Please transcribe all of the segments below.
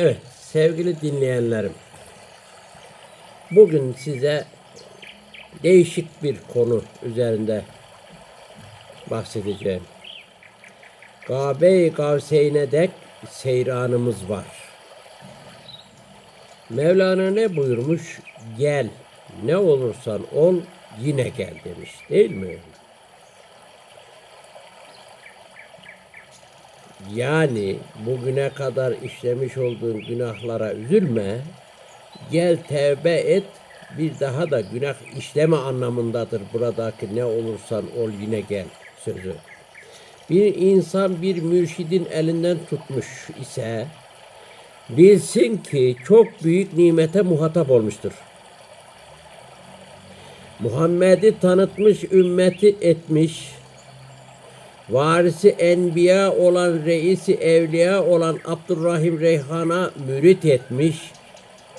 Evet sevgili dinleyenlerim. Bugün size değişik bir konu üzerinde bahsedeceğim. Kabe-i Kavseyn'e dek seyranımız var. Mevlana ne buyurmuş? Gel, ne olursan ol yine gel demiş değil mi? Yani bugüne kadar işlemiş olduğun günahlara üzülme. Gel tevbe et. Bir daha da günah işleme anlamındadır buradaki ne olursan ol yine gel sözü. Bir insan bir mürşidin elinden tutmuş ise bilsin ki çok büyük nimete muhatap olmuştur. Muhammed'i tanıtmış, ümmeti etmiş, varisi enbiya olan, reisi evliya olan Abdurrahim Reyhan'a mürit etmiş.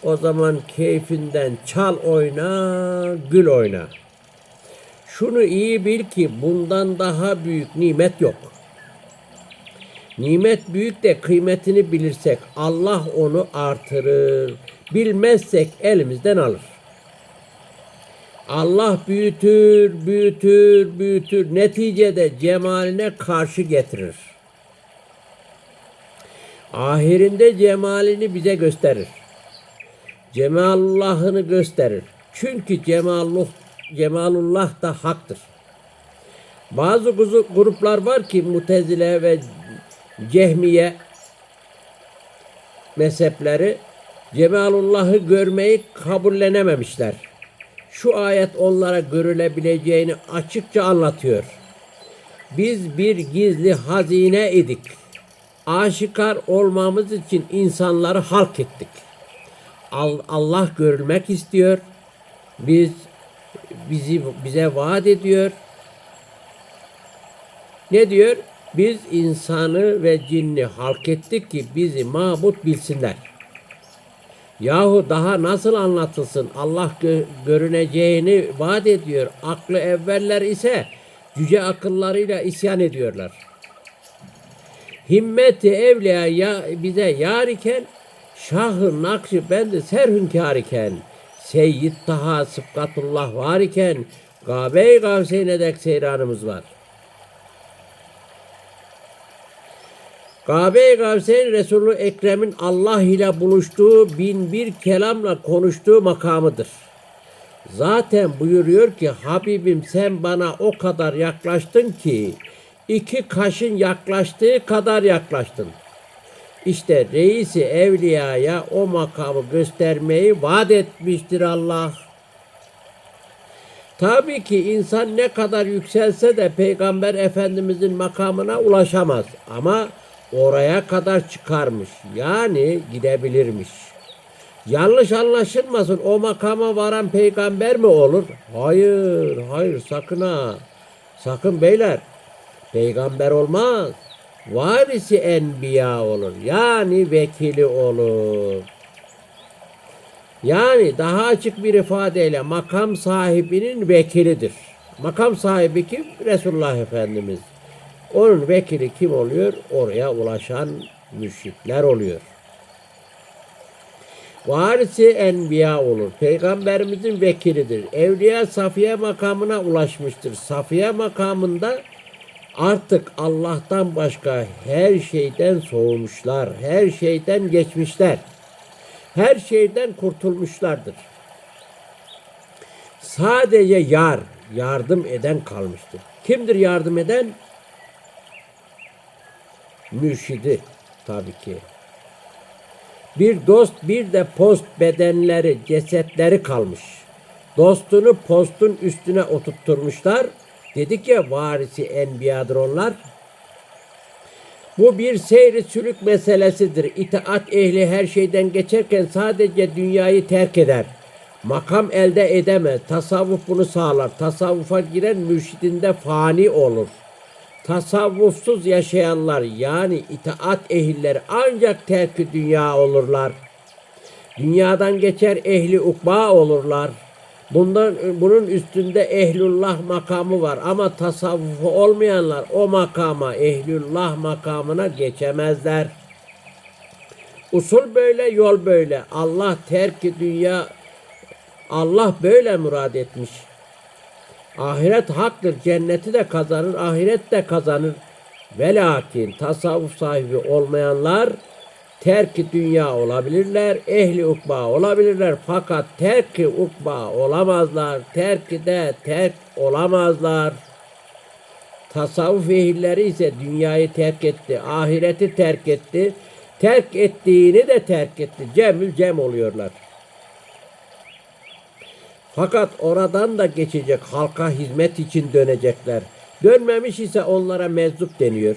O zaman keyfinden çal oyna, gül oyna. Şunu iyi bil ki bundan daha büyük nimet yok. Nimet büyük de kıymetini bilirsek Allah onu artırır. Bilmezsek elimizden alır. Allah büyütür, büyütür, büyütür. Neticede cemaline karşı getirir. Ahirinde cemalini bize gösterir. Cemalullah'ını gösterir. Çünkü cemalullah, cemalullah da haktır. Bazı gruplar var ki Mutezile ve Cehmiye mezhepleri Cemalullah'ı görmeyi kabullenememişler. Şu ayet onlara görülebileceğini açıkça anlatıyor. Biz bir gizli hazine idik. Aşikar olmamız için insanları halk ettik. Al- Allah görülmek istiyor. Biz bizi bize vaat ediyor. Ne diyor? Biz insanı ve cinni halk ettik ki bizi mabut bilsinler. Yahu daha nasıl anlatılsın? Allah gö- görüneceğini vaat ediyor. Aklı evveller ise cüce akıllarıyla isyan ediyorlar. Himmeti evliya ya, bize yar iken Şah-ı Nakşibendi serhünkâr iken Seyyid Taha Sıbkatullah var iken Gabe-i Gavseyn'e dek seyranımız var. Kabe-i Gavseyn Resulü Ekrem'in Allah ile buluştuğu bin bir kelamla konuştuğu makamıdır. Zaten buyuruyor ki Habibim sen bana o kadar yaklaştın ki iki kaşın yaklaştığı kadar yaklaştın. İşte reisi evliyaya o makamı göstermeyi vaat etmiştir Allah. Tabii ki insan ne kadar yükselse de Peygamber Efendimizin makamına ulaşamaz. Ama oraya kadar çıkarmış. Yani gidebilirmiş. Yanlış anlaşılmasın. O makama varan peygamber mi olur? Hayır, hayır sakın ha. Sakın beyler. Peygamber olmaz. Varisi enbiya olur. Yani vekili olur. Yani daha açık bir ifadeyle makam sahibinin vekilidir. Makam sahibi kim? Resulullah Efendimiz. Onun vekili kim oluyor? Oraya ulaşan müşrikler oluyor. Varisi enbiya olur. Peygamberimizin vekilidir. Evliya Safiye makamına ulaşmıştır. Safiye makamında artık Allah'tan başka her şeyden soğumuşlar. Her şeyden geçmişler. Her şeyden kurtulmuşlardır. Sadece yar, yardım eden kalmıştır. Kimdir yardım eden? Mürşidi tabii ki. Bir dost bir de post bedenleri, cesetleri kalmış. Dostunu postun üstüne oturtturmuşlar. Dedik ya varisi enbiyadır onlar. Bu bir seyri sülük meselesidir. İtaat ehli her şeyden geçerken sadece dünyayı terk eder. Makam elde edemez. Tasavvuf bunu sağlar. Tasavvufa giren mürşidinde fani olur. Tasavvufsuz yaşayanlar yani itaat ehilleri ancak terk dünya olurlar. Dünyadan geçer ehli ukba olurlar. Bundan bunun üstünde ehlullah makamı var ama tasavvufu olmayanlar o makama ehlullah makamına geçemezler. Usul böyle, yol böyle. Allah terki dünya Allah böyle murad etmiş. Ahiret haktır. Cenneti de kazanır, ahiret de kazanır. Ve lakin tasavvuf sahibi olmayanlar terki dünya olabilirler, ehli ukba olabilirler. Fakat terki ukba olamazlar. Terki de terk olamazlar. Tasavvuf ehilleri ise dünyayı terk etti, ahireti terk etti. Terk ettiğini de terk etti. Cemül cem oluyorlar. Fakat oradan da geçecek halka hizmet için dönecekler. Dönmemiş ise onlara meczup deniyor.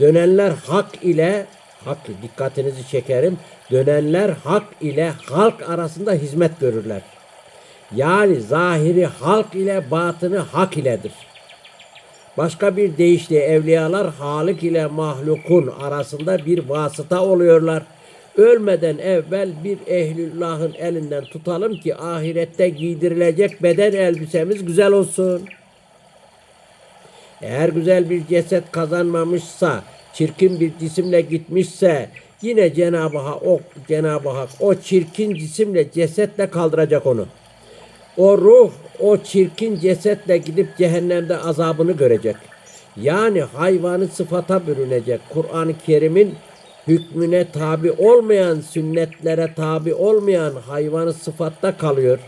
Dönenler hak ile hak dikkatinizi çekerim. Dönenler hak ile halk arasında hizmet görürler. Yani zahiri halk ile batını hak iledir. Başka bir deyişle evliyalar Halik ile mahlukun arasında bir vasıta oluyorlar. Ölmeden evvel bir ehlullahın elinden tutalım ki ahirette giydirilecek beden elbisemiz güzel olsun. Eğer güzel bir ceset kazanmamışsa, çirkin bir cisimle gitmişse yine Cenab-ı Hak o Cenab-ı Hak o çirkin cisimle cesetle kaldıracak onu. O ruh o çirkin cesetle gidip cehennemde azabını görecek. Yani hayvanı sıfata bürünecek. Kur'an-ı Kerim'in hükmüne tabi olmayan, sünnetlere tabi olmayan hayvanı sıfatta kalıyor.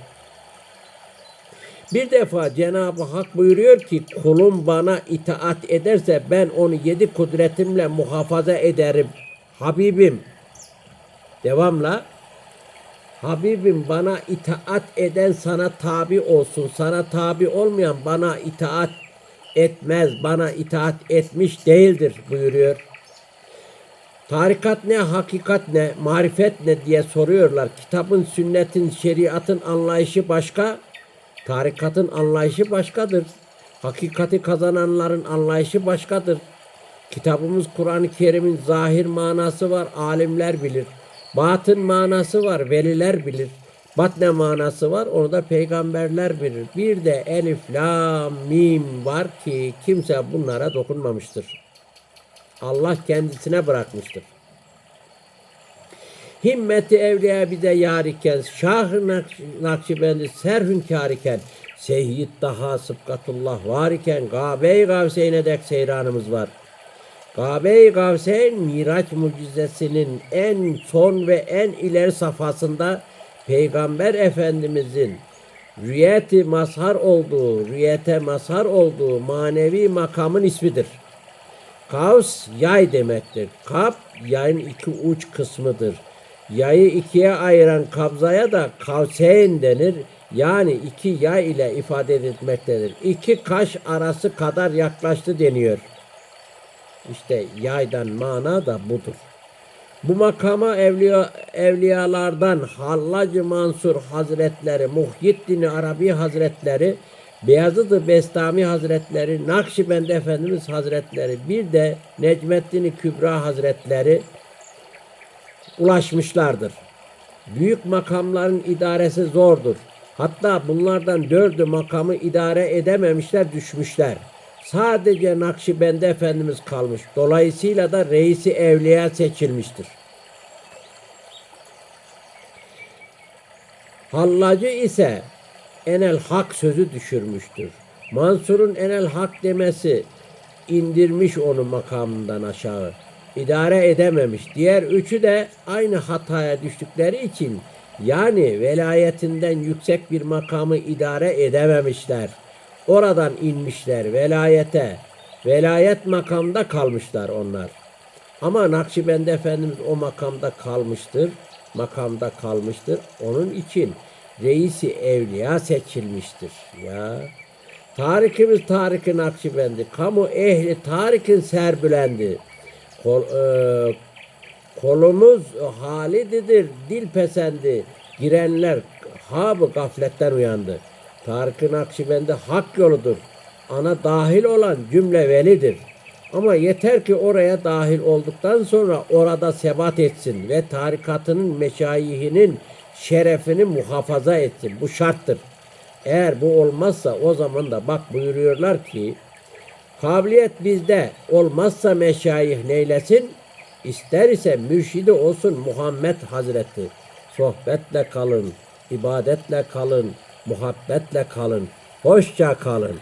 Bir defa Cenab-ı Hak buyuruyor ki kulum bana itaat ederse ben onu yedi kudretimle muhafaza ederim. Habibim. Devamla. Habibim bana itaat eden sana tabi olsun. Sana tabi olmayan bana itaat etmez. Bana itaat etmiş değildir buyuruyor. Tarikat ne, hakikat ne, marifet ne diye soruyorlar. Kitabın, sünnetin, şeriatın anlayışı başka, tarikatın anlayışı başkadır. Hakikati kazananların anlayışı başkadır. Kitabımız Kur'an-ı Kerim'in zahir manası var, alimler bilir. Batın manası var, veliler bilir. Batne manası var, onu da peygamberler bilir. Bir de elif, lam, mim var ki kimse bunlara dokunmamıştır. Allah kendisine bırakmıştır. Himmeti evliya bize yar iken, Şah-ı Nakşibendi serhünkâr iken, Seyyid daha sıbkatullah var iken, Gabe-i Gavseyn'e dek seyranımız var. Kabe-i Gavseyn Miraç mucizesinin en son ve en ileri safhasında Peygamber Efendimizin rüyeti mazhar olduğu, rüyete mazhar olduğu manevi makamın ismidir. Kavs yay demektir. Kap yayın iki uç kısmıdır. Yayı ikiye ayıran kabzaya da kavseyn denir. Yani iki yay ile ifade edilmektedir. İki kaş arası kadar yaklaştı deniyor. İşte yaydan mana da budur. Bu makama evliya, evliyalardan Hallacı Mansur Hazretleri, Muhyiddin Arabi Hazretleri, Beyazıt Bestami Hazretleri, Nakşibend Efendimiz Hazretleri, bir de Necmettin Kübra Hazretleri ulaşmışlardır. Büyük makamların idaresi zordur. Hatta bunlardan dördü makamı idare edememişler, düşmüşler. Sadece Nakşibendi Efendimiz kalmış. Dolayısıyla da reisi evliya seçilmiştir. Hallacı ise enel hak sözü düşürmüştür. Mansur'un enel hak demesi indirmiş onu makamından aşağı. İdare edememiş. Diğer üçü de aynı hataya düştükleri için yani velayetinden yüksek bir makamı idare edememişler. Oradan inmişler velayete. Velayet makamda kalmışlar onlar. Ama Nakşibendi Efendimiz o makamda kalmıştır. Makamda kalmıştır. Onun için reisi evliya seçilmiştir. Ya Tarikimiz Tarık-ı Nakşibendi. Kamu ehli Tarık'ın serbülendi. Kol, e, kolumuz halididir, dil pesendi. Girenler habı gafletten uyandı. Tarık-ı Nakşibendi hak yoludur. Ana dahil olan cümle velidir. Ama yeter ki oraya dahil olduktan sonra orada sebat etsin ve tarikatının meşayihinin şerefini muhafaza etsin. Bu şarttır. Eğer bu olmazsa o zaman da bak buyuruyorlar ki kabiliyet bizde olmazsa meşayih neylesin? İster ise mürşidi olsun Muhammed Hazreti. Sohbetle kalın, ibadetle kalın, muhabbetle kalın. Hoşça kalın.